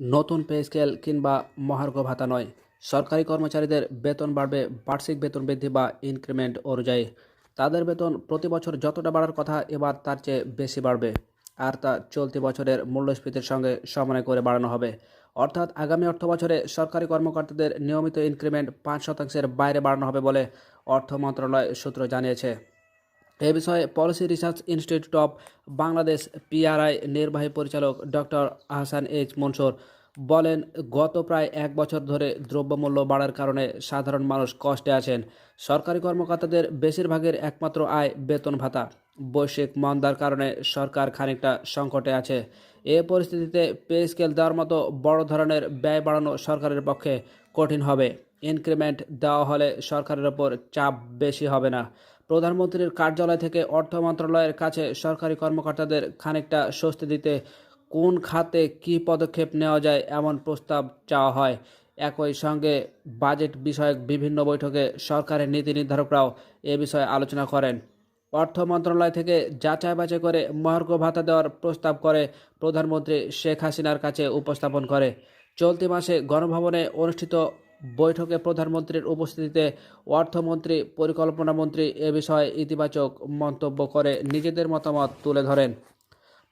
নতুন pay scale কিংবা মহার্ঘ ভাতা নয়। সরকারি কর্মচারীদের বেতন বাড়বে, বার্ষিক বেতন বৃদ্ধি বা ইনক্রিমেন্ট অনুযায়ী। তাদের বেতন প্রতি বছর যতটা বাড়ার কথা এবার তার চেয়ে বেশি বাড়বে, আর তা চলতি বছরের মূল্যস্ফীতির সঙ্গে সমন্বয় করে বাড়ানো হবে। অর্থাৎ আগামী অর্থ বছরে সরকারি কর্মকর্তাদের নিয়মিত ইনক্রিমেন্ট পাঁচ শতাংশের বাইরে বাড়ানো হবে বলে অর্থ মন্ত্রণালয় সূত্র জানিয়েছে। এ বিষয়ে Policy Research Institute of Bangladesh PRI নির্বাহী পরিচালক ডক্টর আহসান এইচ মনসুর বলেন, গত প্রায় এক বছর ধরে দ্রব্যমূল্য বাড়ার কারণে সাধারণ মানুষ কষ্টে আছেন। সরকারি কর্মকর্তাদের বেশিরভাগের একমাত্র আয় বেতন ভাতা। বৈশ্বিক মন্দার কারণে সরকার খানিকটা সংকটে আছে। এ পরিস্থিতিতে পে স্কেল দেওয়ার মতো বড় ধরনের ব্যয় বাড়ানো সরকারের পক্ষে কঠিন হবে। ইনক্রিমেন্ট দেওয়া হলে সরকারের ওপর চাপ বেশি হবে না। প্রধানমন্ত্রীর কার্যালয় থেকে অর্থ মন্ত্রণালয়ের কাছে সরকারি কর্মকর্তাদের খানিকটা স্বস্তি দিতে কোন খাতে কী পদক্ষেপ নেওয়া যায় এমন প্রস্তাব চাওয়া হয়। একই সঙ্গে বাজেট বিষয়ক বিভিন্ন বৈঠকে সরকারের নীতি নির্ধারকরাও এ বিষয়ে আলোচনা করেন। অর্থ মন্ত্রণালয় থেকে যাচাই বাছাই করে মহার্ঘ ভাতা দেওয়ার প্রস্তাব করে প্রধানমন্ত্রী শেখ হাসিনার কাছে উপস্থাপন করে। চলতি মাসে গণভবনে অনুষ্ঠিত বৈঠকে প্রধানমন্ত্রীর উপস্থিতিতে অর্থমন্ত্রী, পরিকল্পনা মন্ত্রী এ বিষয়ে ইতিবাচক মন্তব্য করে নিজেদের মতামত তুলে ধরেন।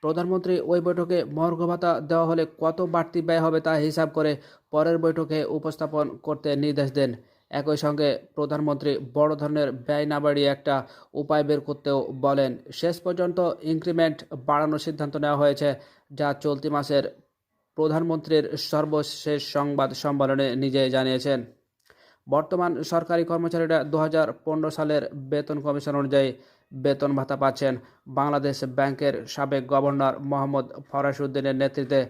প্রধানমন্ত্রী ওই বৈঠকে মহার্ঘ ভাতা দেওয়া হলে কত বাড়তি ব্যয় হবে তা হিসাব করে পরের বৈঠকে উপস্থাপন করতে নির্দেশ দেন। একই সঙ্গে প্রধানমন্ত্রী বড় ধরনের ব্যয় না বাড়িয়ে একটা উপায় বের করতেও বলেন। শেষ পর্যন্ত ইনক্রিমেন্ট বাড়ানোর সিদ্ধান্ত নেওয়া হয়েছে, যা চলতি মাসের প্রধানমন্ত্রীর সর্বশেষ সংবাদ সম্মেলনে নিজে জানিয়েছেন। বর্তমান সরকারি কর্মচারীরা দু হাজার পনেরো সালের বেতন কমিশন অনুযায়ী বেতন ভাতা পাচ্ছেন বাংলাদেশ ব্যাংকের সাবেক গভর্নর মোহাম্মদ ফরাসউদ্দিনের নেতৃত্বে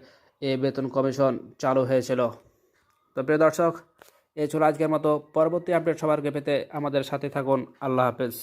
এ বেতন কমিশন চালু হয়েছিল। তো প্রিয় দর্শক, এ ছিল আজকের মতো। পরবর্তী আপডেট সবার পেতে আমাদের সাথে থাকুন। আল্লাহ হাফেজ।